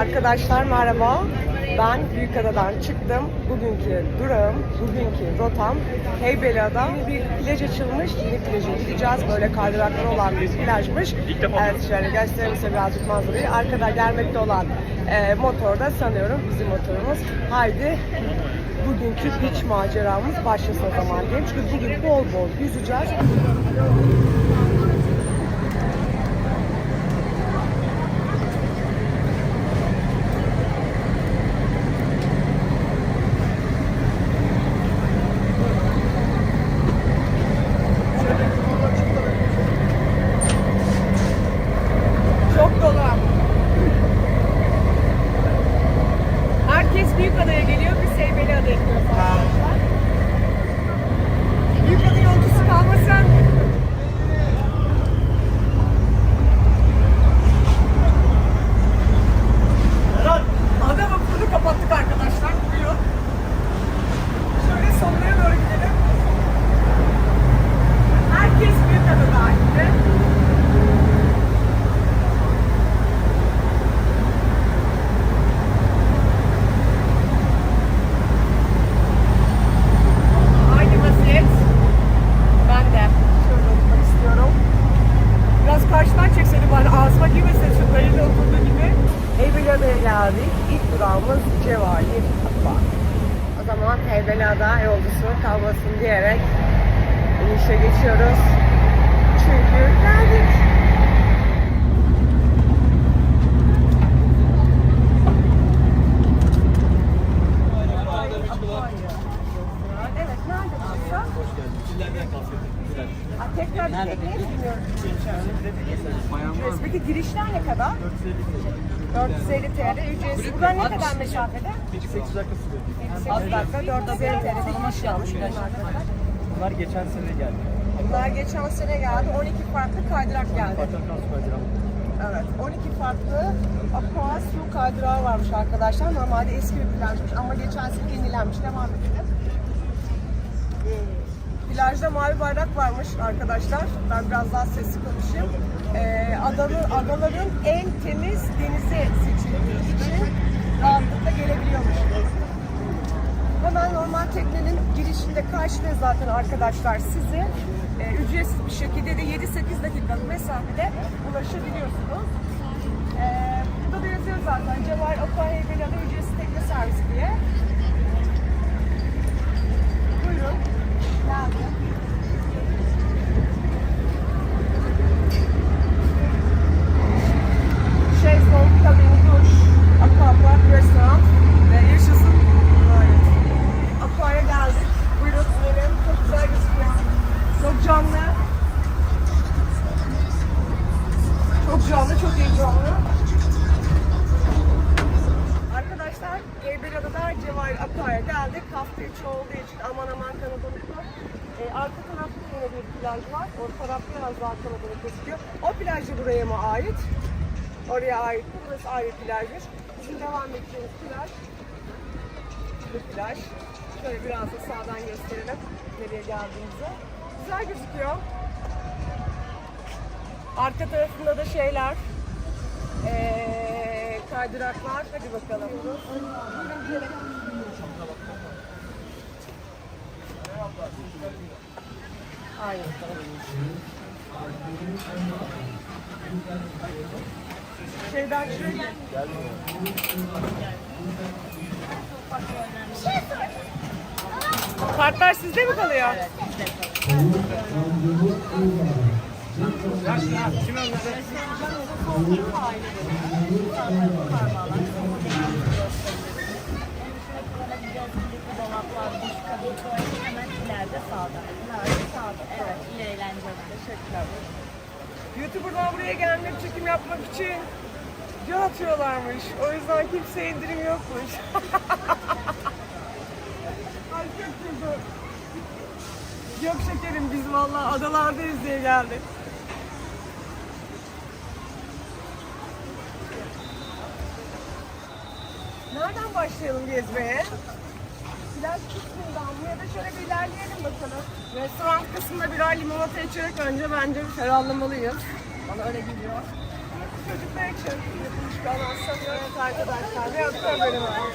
Arkadaşlar merhaba. Ben Büyükada'dan çıktım. Bugünkü durağım, bugünkü rotam Heybeliada. Bir plaj açılmış. Yeni plaja gideceğiz. Böyle kaydırakları olan bir plajmış. Evet şöyle göstereyim size birazcık manzarayı. Arkada gelmekte olan e, motor da sanıyorum bizim motorumuz. Haydi bugünkü beach maceramız başlasın o zaman diyeyim. Çünkü bugün bol bol yüzeceğiz. Geldik. İlk durağımız Cevahir Akba. O zaman Heybeliada yolcusu kalmasın diyerek inişe geçiyoruz. Çünkü geldik. Evet, nerede burası? Ha, tekrar bir tekneyi bilmiyorum. Ücretsiz. Peki girişler ne kadar? 450 TL ücretsiz. Buradan ne kadar mesafede? 8 dakika sürüyor. 8 dakika 450 TL'de giriş yapmış. Bunlar geçen sene geldi. Bunlar geçen sene geldi. 12 farklı kaydırak geldi. Evet. 12 farklı aqua su kaydırağı varmış arkadaşlar. Normalde eski bir plajmış ama geçen sene yenilenmiş. Devam edelim. Plajda mavi bayrak varmış arkadaşlar. Ben biraz daha sesli konuşayım. Ee, adanın, adaların en temiz denizi seçildiği için rahatlıkla gelebiliyormuş. Hemen normal teknenin girişinde karşılıyor zaten arkadaşlar sizi. Ee, ücretsiz bir şekilde de 7-8 dakikalık mesafede ulaşabiliyorsunuz. Ee, burada da yazıyor zaten Cevahir Aqua Heybeliada ücretsiz tekne servisi diye. Thank you. Arka tarafta yine bir plaj var. O taraf biraz daha kalabalık gözüküyor. O plaj da buraya mı ait? Oraya ait. Burası ayrı plajmış. Bizim devam edeceğimiz plaj bu plaj. Şöyle biraz da sağdan gösterelim nereye geldiğimizi. Güzel gözüküyor. Arka tarafında da şeyler, ee, kaydıraklar. Hadi bakalım. Buyurun gidelim. Aynı. Şeyden şöyle. Kartlar sizde mi kalıyor? Dolaplar, duş kabin, tuvalet hemen ileride sağda. Evet, iyi eğlenceler. Teşekkürler. YouTuber'dan buraya gelmek, çekim yapmak için can atıyorlarmış. O yüzden kimseye indirim yokmuş. Ay çok güzel. Yok şekerim biz vallahi adalardayız diye geldik. Nereden başlayalım gezmeye? Plaj kısmından mı ya da şöyle bir ilerleyelim bakalım. Restoran kısmında birer limonata içerek önce bence bir ferahlamalıyız. Bana öyle geliyor. Çocuklar için yapılmış bir animasyon. Evet arkadaşlar. Ne yapıyor benim abi?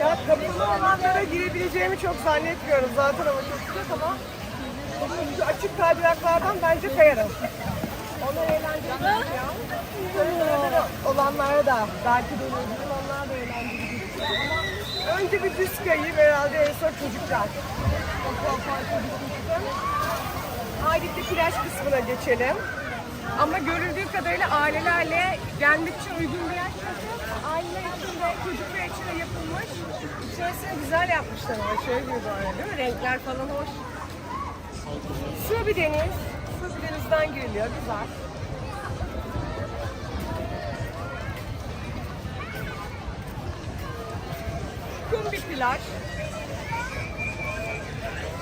Ya kapalı olanlara girebileceğimi çok zannetmiyorum zaten ama çok sıcak ama şu açık kaydıraklardan bence kayarım. Onlar eğlenceli. Böyle olanlara da belki deneyebilirim. Onlar da eğlenceli önce bir düz kayayım herhalde en son çocuklar. Ayrıca plaj kısmına geçelim. Ama görüldüğü kadarıyla ailelerle gelmek için uygun bir yer çünkü aile için de çocuklar için de yapılmış. İçerisine güzel yapmışlar ama şöyle bir böyle değil mi? Renkler falan hoş. Su bir deniz. Bir denizden giriliyor. Güzel. Kum bir plaj.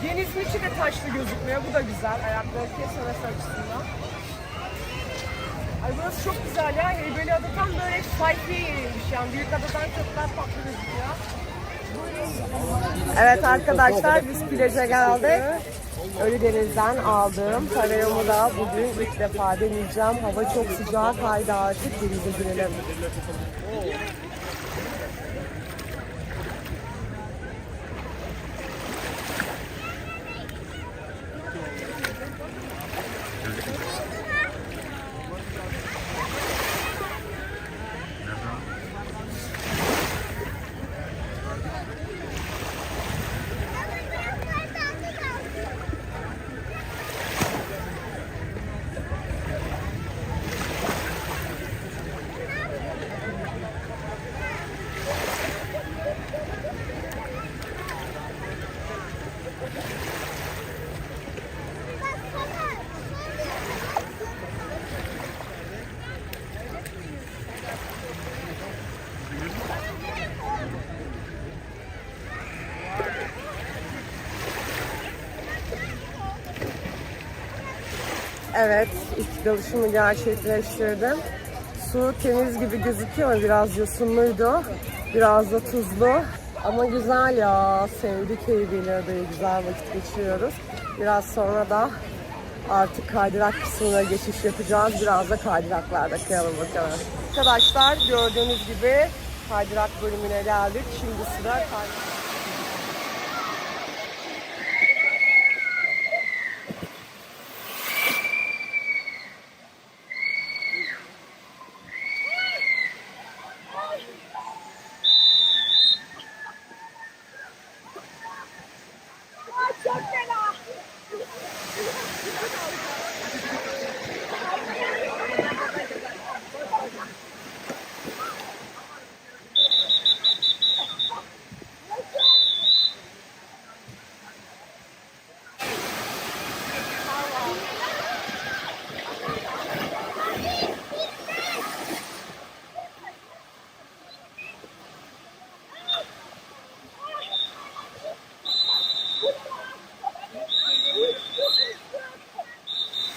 Denizin içi de taşlı gözükmüyor. Bu da güzel. Ayakları kesmemesi açısından. Ay burası çok güzel ya. Heybeliada tam böyle sayfiye yeriymiş yani. Büyük adadan çok daha farklı gözüküyor. Evet arkadaşlar biz plaja geldik. Ölüdeniz'den aldığım kareyomu da bugün ilk defa deneyeceğim. Hava çok sıcak. Haydi artık denize girelim. Evet, ilk dalışımı gerçekleştirdim. Su temiz gibi gözüküyor ama biraz yosunluydu. Biraz da tuzlu. Ama güzel ya. Sevdik Heybeli Adayı. Güzel vakit geçiriyoruz. Biraz sonra da artık kaydırak kısmına geçiş yapacağız. Biraz da kaydıraklarda kayalım bakalım. Arkadaşlar gördüğünüz gibi kaydırak bölümüne geldik. Şimdi sıra kaydırak.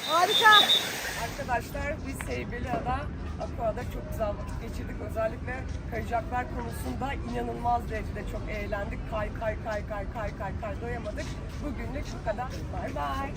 Harika. Arkadaşlar biz Heybeliada, Aqua'da çok güzel vakit geçirdik. Özellikle kayacaklar konusunda inanılmaz derecede çok eğlendik. Kay kay kay kay kay kay kay doyamadık. Bugünlük bu kadar. Bay bay.